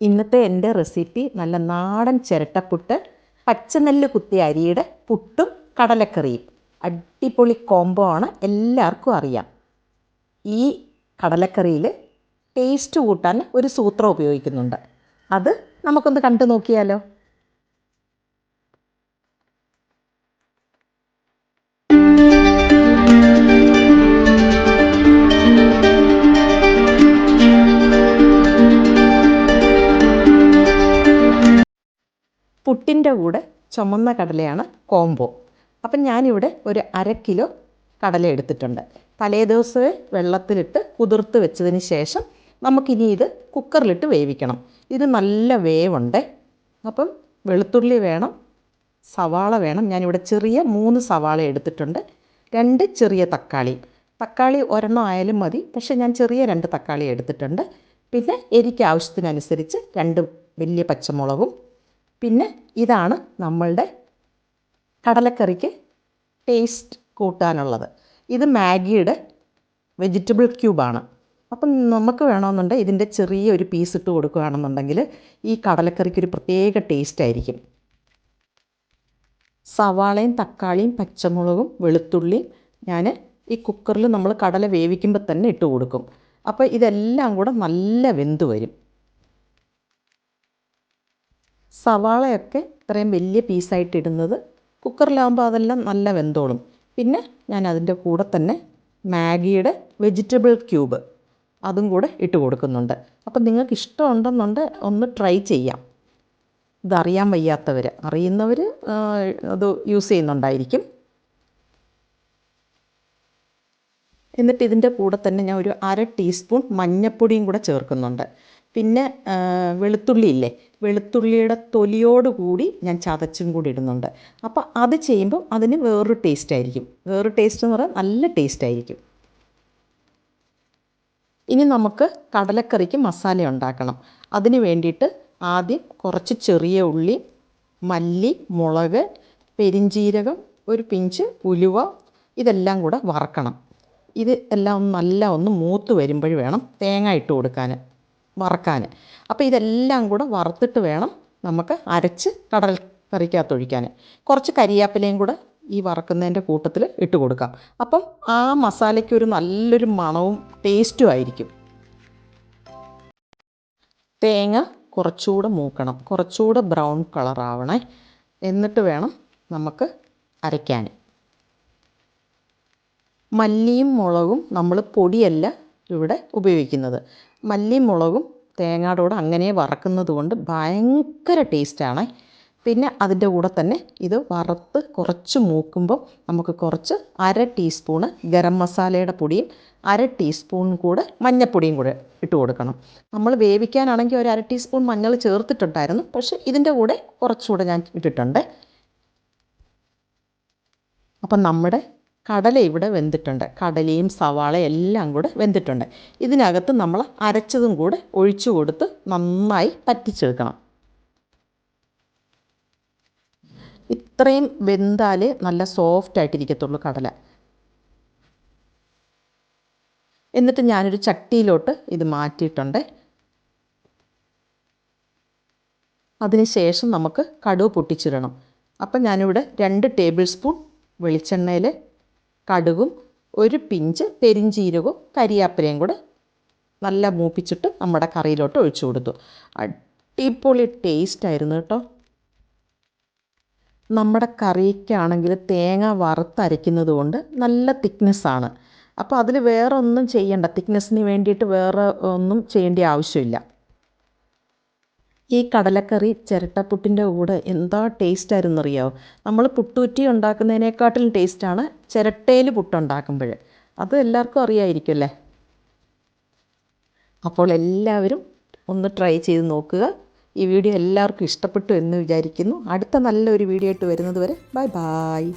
ഇന്നത്തെ എന്റെ റെസിപ്പി നല്ല നാടൻ ചിരട്ടപ്പുട്ട് പച്ചനെല്ല് കുത്തിയ അരിയുടെ പുട്ടും കടലക്കറിയും. അടിപൊളി കോംബോ ആണ് എല്ലാവർക്കും അറിയാം. ഈ കടലക്കറിയിൽ ടേസ്റ്റ് കൂട്ടാൻ ഒരു സൂത്രം ഉപയോഗിക്കുന്നുണ്ട്. അത് നമുക്കൊന്ന് കണ്ടു നോക്കിയാലോ? പുട്ടിന്റെ കൂടെ ചുമന്ന കടലയാണ് കോംബോ. അപ്പം ഞാനിവിടെ ഒരു അര കിലോ കടല എടുത്തിട്ടുണ്ട്. തലേ ദിവസമേ വെള്ളത്തിലിട്ട് കുതിർത്ത് വെച്ചതിന് ശേഷം നമുക്കിനി ഇത് കുക്കറിലിട്ട് വേവിക്കണം. ഇത് നല്ല വേവുണ്ട്. അപ്പം വെളുത്തുള്ളി വേണം സവാള വേണം. ഞാനിവിടെ ചെറിയ മൂന്ന് സവാള എടുത്തിട്ടുണ്ട്. രണ്ട് ചെറിയ തക്കാളി. തക്കാളി ഒരെണ്ണം ആയാലും മതി. പക്ഷേ ഞാൻ ചെറിയ രണ്ട് തക്കാളി എടുത്തിട്ടുണ്ട്. പിന്നെ എരിക്ക് ആവശ്യത്തിനനുസരിച്ച് രണ്ട് വലിയ പച്ചമുളകും പിന്നെ ഇതാണ് നമ്മളുടെ കടലക്കറിക്ക് ടേസ്റ്റ് കൂട്ടാനുള്ളത്. ഇത് മാഗിയുടെ വെജിറ്റബിൾ ക്യൂബാണ് അപ്പം നമുക്ക് വേണമെന്നുണ്ടെങ്കിൽ ഇതിന്റെ ചെറിയൊരു പീസ് ഇട്ട് കൊടുക്കുകയാണെന്നുണ്ടെങ്കിൽ ഈ കടലക്കറിക്ക് ഒരു പ്രത്യേക ടേസ്റ്റ് ആയിരിക്കും. സവാളയും തക്കാളിയും പച്ചമുളകും വെളുത്തുള്ളിയും ഞാൻ ഈ കുക്കറിൽ നമ്മൾ കടല വേവിക്കുമ്പോൾ തന്നെ ഇട്ട് കൊടുക്കും. അപ്പോൾ ഇതെല്ലാം കൂടെ നല്ല വെന്ത് വരും. സവാളയൊക്കെ ഇത്രയും വലിയ പീസായിട്ട് ഇടുന്നത് കുക്കറിലാകുമ്പോൾ അതെല്ലാം നല്ല വെന്തോളും. പിന്നെ ഞാൻ അതിന്റെ കൂടെ തന്നെ മാഗിയുടെ വെജിറ്റബിൾ ക്യൂബ് അതും കൂടെ ഇട്ട് കൊടുക്കുന്നുണ്ട്. അപ്പം നിങ്ങൾക്ക് ഇഷ്ടമുണ്ടെന്നുണ്ട് ഒന്ന് ട്രൈ ചെയ്യാം. ഇതറിയാൻ വയ്യാത്തവർ അറിയുന്നവർ അത് യൂസ് ചെയ്യുന്നുണ്ടായിരിക്കും. എന്നിട്ട് ഇതിന്റെ കൂടെ തന്നെ ഞാൻ ഒരു അര ടീസ്പൂൺ മഞ്ഞൾപ്പൊടിയും കൂടെ ചേർക്കുന്നുണ്ട്. പിന്നെ വെളുത്തുള്ളി ഇല്ലേ? വെളുത്തുള്ളിയുടെ തൊലിയോട് കൂടി ഞാൻ ചതച്ചും കൂടി ഇടുന്നുണ്ട്. അപ്പോൾ അത് ചെയ്യുമ്പോൾ അതിന് വേറൊരു ടേസ്റ്റ് ആയിരിക്കും. വേറൊരു ടേസ്റ്റ് എന്ന് പറഞ്ഞാൽ നല്ല ടേസ്റ്റ് ആയിരിക്കും. ഇനി നമുക്ക് കടലക്കറിക്ക് മസാല ഉണ്ടാക്കണം. അതിന് വേണ്ടിയിട്ട് ആദ്യം കുറച്ച് ചെറിയ ഉള്ളി മല്ലി മുളക് പെരിഞ്ചീരകം ഒരു പിഞ്ച് ഉലുവ ഇതെല്ലാം കൂടെ വറക്കണം. ഇത് എല്ലാം നല്ല ഒന്ന് മൂത്ത് വരുമ്പോൾ വേണം തേങ്ങ ഇട്ട് കൊടുക്കാൻ വറക്കാൻ. അപ്പോൾ ഇതെല്ലാം കൂടെ വറുത്തിട്ട് വേണം നമുക്ക് അരച്ച് കടൽ കറിക്കകത്ത് ഒഴിക്കാൻ. കുറച്ച് കരിയാപ്പിലയും കൂടെ ഈ വറക്കുന്നതിന്റെ കൂട്ടത്തിൽ ഇട്ട് കൊടുക്കാം. അപ്പം ആ മസാലയ്ക്ക് ഒരു നല്ലൊരു മണവും ടേസ്റ്റും ആയിരിക്കും. തേങ്ങ കുറച്ചുകൂടെ മൂക്കണം. കുറച്ചുകൂടെ ബ്രൗൺ കളറാവണേ എന്നിട്ട് വേണം നമുക്ക് അരയ്ക്കാൻ. മല്ലിയും മുളകും നമ്മൾ പൊടിയല്ല ഇവിടെ ഉപയോഗിക്കുന്നത്. മല്ലിയും മുളകും തേങ്ങയുടെ കൂടെ അങ്ങനെ വറക്കുന്നത് കൊണ്ട് ഭയങ്കര ടേസ്റ്റാണ് പിന്നെ അതിന്റെ കൂടെ തന്നെ ഇത് വറുത്ത് കുറച്ച് മൂക്കുമ്പം നമുക്ക് കുറച്ച് അര ടീസ്പൂണ് ഗരം മസാലയുടെ പൊടിയും അര ടീസ്പൂൺ കൂടെ മഞ്ഞൾപ്പൊടിയും കൂടെ ഇട്ട് കൊടുക്കണം. നമ്മൾ വേവിക്കാനാണെങ്കിൽ ഒരു അര ടീസ്പൂൺ മഞ്ഞൾ ചേർത്തിട്ടുണ്ടായിരുന്നു. പക്ഷേ ഇതിന്റെ കൂടെ കുറച്ചുകൂടെ ഞാൻ ഇട്ടിട്ടുണ്ട്. അപ്പം നമ്മുടെ കടല ഇവിടെ വെന്തിട്ടുണ്ട്. കടലയും സവാളയും എല്ലാം കൂടെ വെന്തിട്ടുണ്ട്. ഇതിനകത്ത് നമ്മൾ അരച്ചതും കൂടെ ഒഴിച്ചു കൊടുത്ത് നന്നായി പറ്റിച്ചെടുക്കണം. ഇത്രയും വെന്താലേ നല്ല സോഫ്റ്റ് ആയിട്ടിരിക്കത്തുള്ളൂ കടല. എന്നിട്ട് ഞാനൊരു ചട്ടിയിലോട്ട് ഇത് മാറ്റിയിട്ടുണ്ട്. അതിനുശേഷം നമുക്ക് കടുവ് പൊട്ടിച്ചിടണം. അപ്പം ഞാനിവിടെ രണ്ട് ടേബിൾ സ്പൂൺ വെളിച്ചെണ്ണയിൽ കടുകും ഒരു പിഞ്ച് പെരിഞ്ചീരകവും കരിയാപ്പിലയും കൂടെ നല്ല മൂപ്പിച്ചിട്ട് നമ്മുടെ കറിയിലോട്ട് ഒഴിച്ചു കൊടുത്തു. അടിപൊളി ടേസ്റ്റ് ആയിരുന്നു കേട്ടോ. നമ്മുടെ കറിക്കാണെങ്കിൽ തേങ്ങ വറുത്തരയ്ക്കുന്നത് കൊണ്ട് നല്ല തിക്നെസ്സാണ് അപ്പോൾ അതിൽ വേറെ ഒന്നും ചെയ്യണ്ട. തിക്നെസ്സിന് വേണ്ടിയിട്ട് വേറെ ഒന്നും ചെയ്യേണ്ട ആവശ്യമില്ല. ഈ കടലക്കറി ചിരട്ടപ്പുട്ടിന്റെ കൂടെ എന്താ ടേസ്റ്റ് ആയിരുന്നു അറിയാമോ നമ്മൾ പുട്ടുറ്റി ഉണ്ടാക്കുന്നതിനേക്കാട്ടിലും ടേസ്റ്റാണ് ചിരട്ടയിൽ പുട്ടുണ്ടാക്കുമ്പോൾ. അത് എല്ലാവർക്കും അറിയായിരിക്കുമല്ലേ അപ്പോൾ എല്ലാവരും ഒന്ന് ട്രൈ ചെയ്ത് നോക്കുക. ഈ വീഡിയോ എല്ലാവർക്കും ഇഷ്ടപ്പെട്ടു എന്ന് വിചാരിക്കുന്നു. അടുത്ത നല്ലൊരു വീഡിയോ ആയിട്ട് വരുന്നത് വരെ ബൈ ബായ്